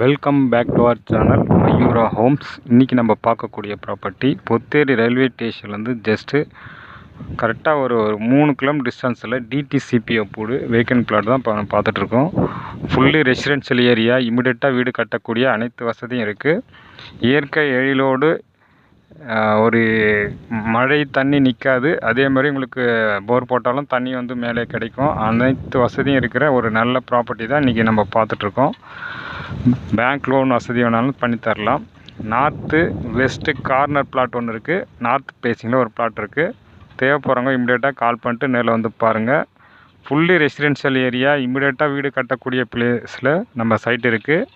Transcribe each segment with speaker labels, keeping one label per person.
Speaker 1: Welcome back to our channel Mayura homes இன்றைக்கி நம்ம பார்க்கக்கூடிய ப்ராப்பர்ட்டி பொத்தேரி ரயில்வே ஸ்டேஷன்லேருந்து ஜஸ்ட்டு கரெக்டாக ஒரு ஒரு மூணு கிலோமீட்டர் டிஸ்டன்ஸில் டிடிசிபி போடு வேக்கன்ட் பிளாட் தான் இப்போ பார்த்துட்ருக்கோம். ஃபுல்லி ரெசிடென்ஷியல் ஏரியா இமிடியட்டாக வீடு கட்டக்கூடிய அனைத்து வசதியும் இருக்குது இயற்கை எழிலோடு ஒரு மழை தண்ணி நிற்காது அதே மாதிரி உங்களுக்கு போர் போட்டாலும் தண்ணி வந்து மேலே கிடைக்கும். அனைத்து வசதியும் இருக்கிற ஒரு நல்ல ப்ராப்பர்ட்டி தான் இன்றைக்கி நம்ம பார்த்துட்ருக்கோம். பேங்க் லோன் வசதி வேணாலும் பண்ணி தரலாம். நார்த்து வெஸ்ட்டு கார்னர் பிளாட் ஒன்று இருக்குது நார்த் பேசிங்கில் ஒரு பிளாட் இருக்குது தேவைப்படுறவங்க இமிடியேட்டாக கால் பண்ணிட்டு நேரில் வந்து பாருங்கள் ஃபுல்லி ரெசிடென்ஷியல் ஏரியா இமிடியேட்டாக வீடு கட்டக்கூடிய பிளேஸில் நம்ம சைட் இருக்குது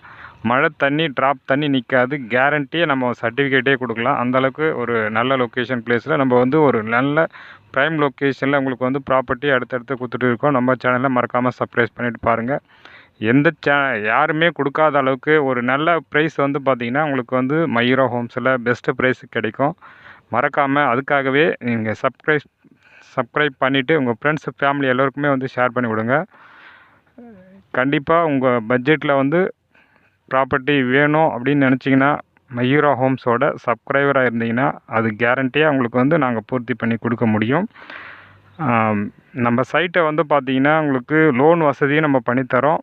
Speaker 1: மழை தண்ணி ட்ராப் தண்ணி நிற்காது கேரண்டியே நம்ம சர்டிஃபிகேட்டே கொடுக்கலாம். அந்தளவுக்கு ஒரு நல்ல லொக்கேஷன் பிளேஸில் நம்ம வந்து ஒரு நல்ல ப்ரைம் லொக்கேஷனில் உங்களுக்கு வந்து ப்ராப்பர்ட்டி அடுத்தடுத்து கொடுத்துட்டு இருக்கோம். நம்ம சேனலில் மறக்காமல் சப்ரைஸ் பண்ணிவிட்டு பாருங்கள் எந்த சே யாருமே கொடுக்காத அளவுக்கு ஒரு நல்ல ப்ரைஸ் வந்து பார்த்திங்கன்னா உங்களுக்கு வந்து மயூரா ஹோம்ஸில் பெஸ்ட்டு ப்ரைஸ் கிடைக்கும். மறக்காமல் அதுக்காகவே நீங்கள் சப்ஸ்கிரைப் சப்ஸ்கிரைப் பண்ணிவிட்டு உங்கள் ஃப்ரெண்ட்ஸ் ஃபேமிலி எல்லோருக்குமே வந்து ஷேர் பண்ணி விடுங்க. கண்டிப்பாக உங்கள் பட்ஜெட்டில் வந்து ப்ராப்பர்ட்டி வேணும் அப்படின்னு நினச்சிங்கன்னா மயூரா ஹோம்ஸோட சப்ஸ்கிரைபராக இருந்தீங்கன்னா அது கேரண்டியாக உங்களுக்கு வந்து நாங்கள் பூர்த்தி பண்ணி கொடுக்க முடியும். நம்ம சைட்டை வந்து பார்த்தீங்கன்னா உங்களுக்கு லோன் வசதியும் நம்ம பண்ணித்தரோம்.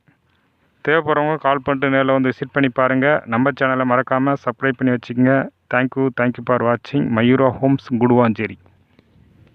Speaker 1: தேவைப்படுறவங்க கால் பண்ணிட்டு நேரில் வந்து விசிட் பண்ணி பாருங்கள் நம்ம சேனலை மறக்காமல் சப்ஸ்கிரைப் பண்ணி வச்சுக்கோங்க. தேங்க்யூ தேங்க்யூ ஃபார் வாட்சிங் மயூரா ஹோம்ஸ் குடுவாஞ்சேரி.